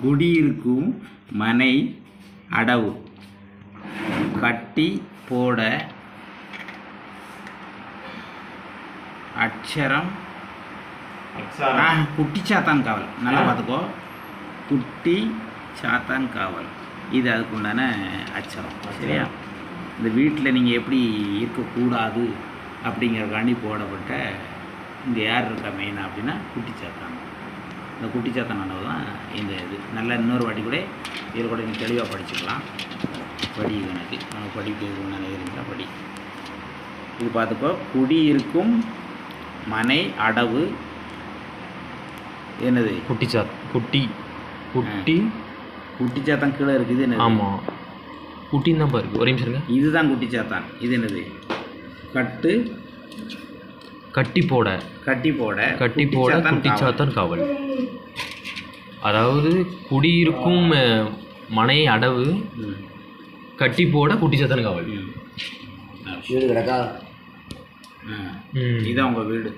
குடியிருக்கும் மனை அடவு. கட்டி போட அக்ஷரம். குட்டி சாத்தான் காவல். நல்லா பார்த்துக்கோ. குட்டி சாத்தான் காவல். இது அதுக்கு உண்டான அச்சரம் சரியா? இந்த வீட்டில் நீங்கள் எப்படி இருக்கக்கூடாது அப்படிங்கிறக்காண்டி போடப்பட்ட இங்கே யார் இருக்கா மெயினாக அப்படின்னா குட்டி சாத்தான். இந்த குட்டி சாத்தான் ஆண்டவர் தான் இந்த இது. நல்லா இன்னொரு வாட்டி கூட இதில் கூட நீங்கள் தெளிவாக படிச்சுக்கலாம். படி எனக்கு. நம்ம படிக்க உண்டான இருந்தால் படி. இது பார்த்துக்கோ. குடி இருக்கும் மனை அடவு. என்னது? குட்டி சாத் குட்டி. குட்டி. குட்டிச்சாத்தான் கீழே இருக்குது. இது என்னது? ஆமாம் குட்டின்னு தான் பாருக்கு ஒரே நிமிஷம் இதுதான் குட்டிச்சாத்தான் இது என்னது? கட்டு. கட்டி போட. கட்டி போட. கட்டி போட குட்டிச்சாத்தான் குட்டி காவல். சாத்தான் காவல். அதாவது குடியிருக்கும் மனை அடவு. கட்டி போட குட்டி சாத்தான் காவல். வீடு கிடக்கா. இதான் உங்கள் வீடு.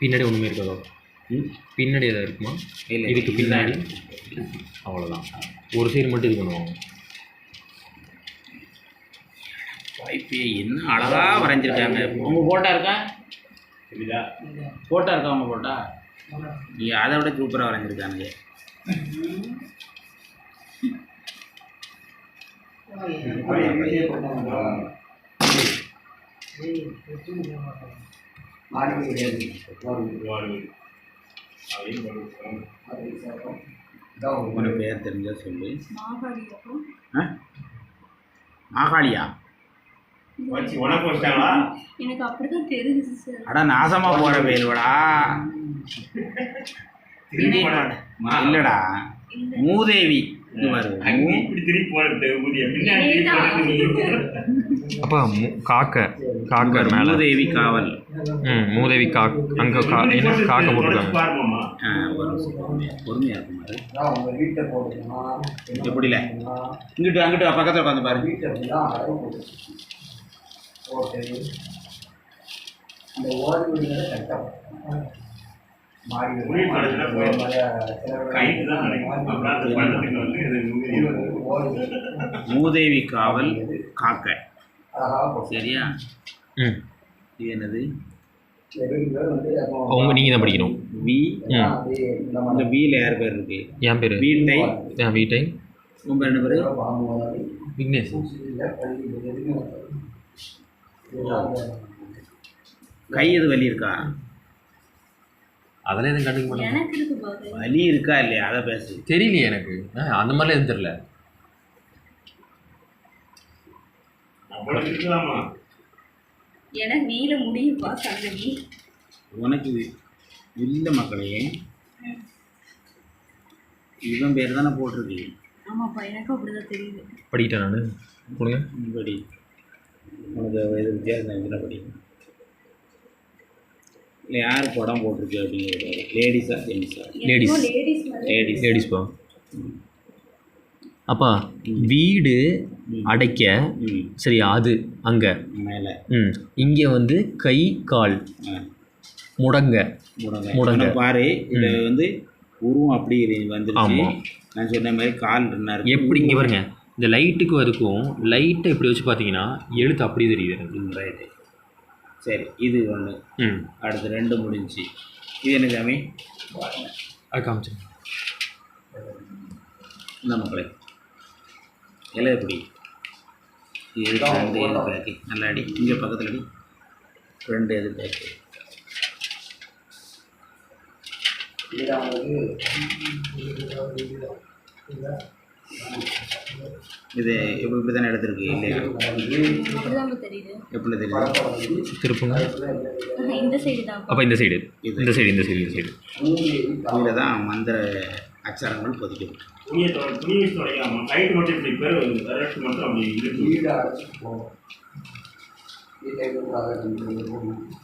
பின்னாடி ஒன்றுமே இருக்காதோ? பின்னாடி எதாவது இருக்குமா? இல்லை இதுக்கு பின்னாடி. அவ்வளோதான் ஒரு சைடு மட்டும் இருக்கணும் வாய்ப்பே என்ன அழகா வரைஞ்சிருக்காங்க. உங்கள் போட்டா இருக்கா? போட்டா இருக்கா உங்கள் போட்டா நீ அதை விட சூப்பராக கிடையாது உனக்கு பேர் தெரிஞ்சா சொல்லு. மாகாடி அப்புறம் ஆ மாகாளியா எனக்கு அப்படிதான் தெரிஞ்சுச்சு சார். அடா நாசமா போற பேருவடா இல்லடா. மூதேவி அப்பா காக்க. காக்க மேலே. மூதேவி காவல். ம் மூதேவி காக் அங்கே கா என்ன காக்க போட்டிருக்காங்க. பொறுமையா- இருக்கும் எப்படில? இங்கிட்டு அங்கிட்டு பக்கத்துல உட்காந்து பாரு. போட்டு போட்டு அந்த. ஓடி வீடு. மூதேவி காவல் காக்க. சரியா? ம். இது என்னது? இந்த அவங்க நீங்கள் தான் படிக்கணும். வி. இந்த இந்த மாதிரி. வீல யார் பேர் இருக்கு? என் பேர். வீட்டை. என் வீட்டை. உங்க ரெண்டு பேரு? விக்னேஷ். இது கை எது வலி இருக்கா அதெல்லாம் எதுவும் கண்டுக்க மாட்டேன் எனக்கு இருக்கு பாரு. வலி இருக்கா இல்லையா? அதை பேசு. தெரியலையே எனக்கு. ஆ, அந்த மாதிரிலாம் எதுவும் தெரியல. எனக்கு நீல முடியுப்பா சங்கதி உனக்கு இல்லை மக்களே. இவன் பேர் தானே போட்டிருக்கு. ஆமாப்பா எனக்கும் அப்படிதான் தெரியுது. படிக்கிட்டேன் நான். கொடுங்க படி. உனக்கு எது வித்தியாசம் இருந்துச்சுன்னா படி. இல்லை யார் படம் போட்டிருக்கு அப்படிங்கிறது லேடிஸா ஜென்ஸா லேடிஸ் லேடிஸ் லேடிஸ்ப்பா அப்பா வீடு அடைக்க ம். சரி அது அங்கே. மேலே. ம். இங்கே வந்து கை கால் முடங்க. முடங்க. பாரு இது வந்து உருவம் அப்படி ஆமா. நான் சொன்ன மாதிரி கால் எப்படி இங்கே பாருங்க. இந்த லைட்டுக்கு அதுக்கும் லைட்டை இப்படி வச்சு பார்த்தீங்கன்னா எழுத்து அப்படியே தெரியுது எனக்கு ரைட்டு சரி இது ஒன்று ம் அடுத்து ரெண்டு முடிஞ்சுச்சு இது என்ன சாமி அது காமிச்சு இந்த மக்களே இலை எப்படி இது எதுக்கு ரெண்டு எது பேக்கு நல்லா அடி இங்கே பக்கத்தில் அடி ரெண்டு எது பேக்கு இதுதான் வந்து இது இப்படி இப்படி தானே எடுத்திருக்கு? இல்லையா? எப்படி தெரியுது? திருப்புங்க. இந்த சைடு தான். அப்போ இந்த சைடு இந்த சைடு இந்த சைடு இந்த சைடு இதில் தான் மந்திர அச்சாரங்கள் சொல்லி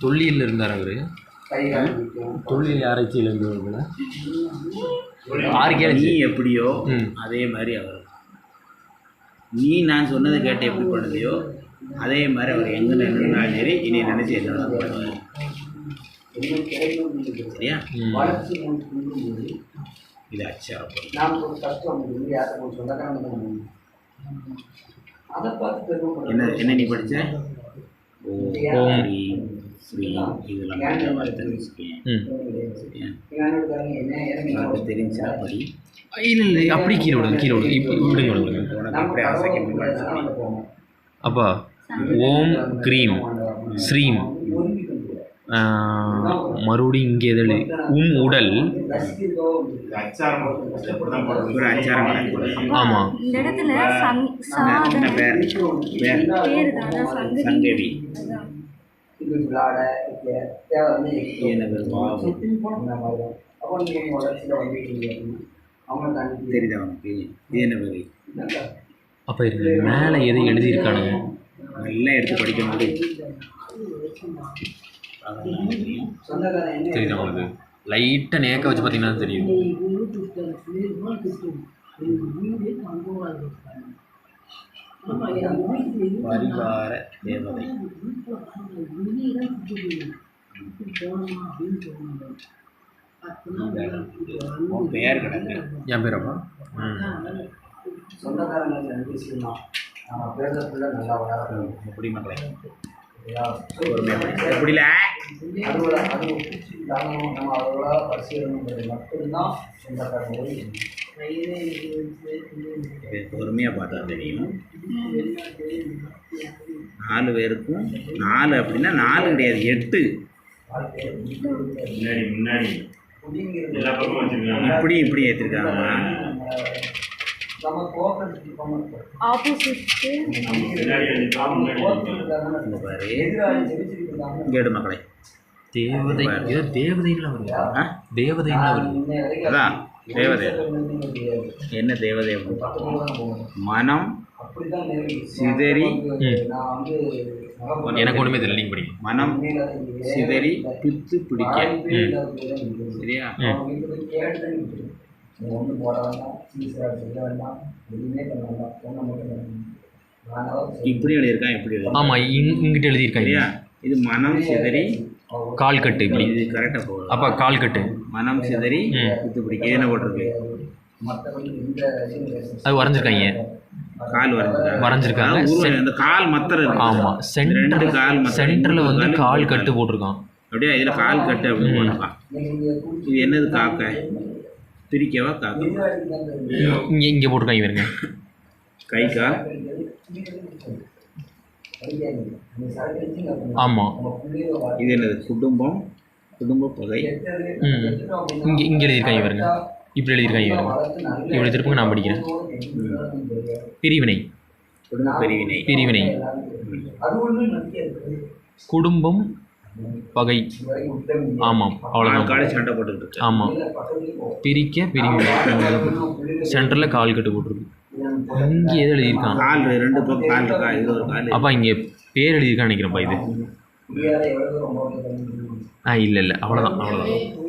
தொல்லியில் இருந்தார் அவர். தொல்லியல் ஆராய்ச்சியில் இருந்தவர்கள் நீ ஆர்கியாலஜி எப்படியோ. அதே மாதிரி அவர். நீ நான் சொன்னதை கேட்டு எப்படி பண்ணுதையோ அதே மாதிரி அவர் எங்கே நின்றுனாலும் சரி இனி நினச்சி என்ன. சரியா? இது பெருமைப்படுறது. என்ன என்ன நீ படிச்ச? ஓம் சரியா இல்லை இல்லை அப்படி கீழே விடுங்க கீழே விடுங்க. இப்போ விடுங்க விடுங்க. உனக்கு அப்பா ஓம் க்ரீம் ஸ்ரீம். மறுபடியும் இங்கே எதில்? உம் உடல். ஆமாம் இந்த இடத்துல சங்கவி. இது விளையாட தேவை வந்து. அப்போ நீங்கள் வளர்ச்சியில் வந்துட்டீங்க தெரியுதா உனக்கு? இது என்ன என்னக்கா? அப்போ இருங்க மேலே எது எழுதியிருக்கானுங்க? நல்லா எடுத்து படிக்க முடியும் தெரியுதா உங்களுக்கு? லைட்டாக நேக்க வச்சு பார்த்தீங்கன்னா தெரியும். பரிவார தேவதை. பெயர் கிடக்கு என் பேர் அப்பா. ம். சொந்தக்காரங்களுக்கு ரெண்டு விஷயம் தான் நம்ம பேசுறதுல நல்லா வளரணும். எப்படி மக்களே. சரியா? பொறுமையாக பார்த்தா தெரியும். நாலு பேருக்கும் நாலு அப்படின்னா நாலு கிடையாது எட்டு. முன்னாடி முன்னாடி. இப்படி இப்படி ஏற்றிருக்காங்கம்மா மக்களே. தேவதை ஏதோ தேவதைன்லாம் வருது. அதான் தேவதை. என்ன தேவதை. மனம். சிதறி, நான் வந்து நகை எனக்கு ஒன்றுமே தெரியல நீங்கள் படிங்க. மனம் சிதறி பித்து பிடிக்க. சரியா? அவங்க வீட்டுல போய் கேட்டு தான் நிக்குது. நீ ஒண்ணும் போட வேண்டாம் சீசரா செய்ய வேண்டாம். எதுவுமே பண்ண வேண்டாம். பொண்ணை மட்டும் செய்ய- இப்படி எழுதியிருக்கான் இப்படி ஆமாம் இங் இங்கிட்ட எழுதியிருக்காங்க சரியா? இது மனம் சிதறி கால் கட்டு இப்படி. இது கரெக்டாக போகுது. அப்பா கால் கட்டு. மனம் சிதறி இது போட்டிருக்கு. எந்த இதுவும் கிடையாது. அது வரைஞ்சிருக்காங்க. கால் வரைஞ்சிருக்காங்க. வரைஞ்சிருக்காங்க. அந்த கால் மத்தர். ஆமாம் சென்டர் கால் சென்டரில் வந்து கால் கட்டு போட்டிருக்கான். அப்படியே? இதுல கால் கட்டு அப்படின்னு. போட்டிருக்கான் இது என்னது காக்க? பிரிக்கவா காக்க. இங்கே இங்கே போட்டிருக்காங்க இவருங்க கை கால் ஆமாம் இது என்னது குடும்பம் குடும்ப பகை ம் இங்கே இங்கே எழுதியிருக்காங்க இவருங்க இப்படி எழுதியிருக்காங்க இவருங்க இப்படி திருப்புங்க நான் படிக்கிறேன் பிரிவினை குடும்ப பிரிவினை பிரிவினை குடும்பம் பகை. ஆமாம் கால் அவ்வளோதான் காடு சண்டை போட்டுக்கிட்டு இருக்கு ஆமாம். பிரிக்க பிரிவினை சென்டரில் கால் கட்டு போட்டிருக்கு. இங்கே எது எழுதியிருக்கான்? கால் ரெண்டு பக்கம் கால் இருக்கா? இது ஒரு கால் அப்பா இங்கே பேர் எழுதியிருக்கான்னு நினைக்கிறேன்ப்பா இது. ஆ இல்லை இல்லை. அவ்வளோதான் அவ்வளோதான்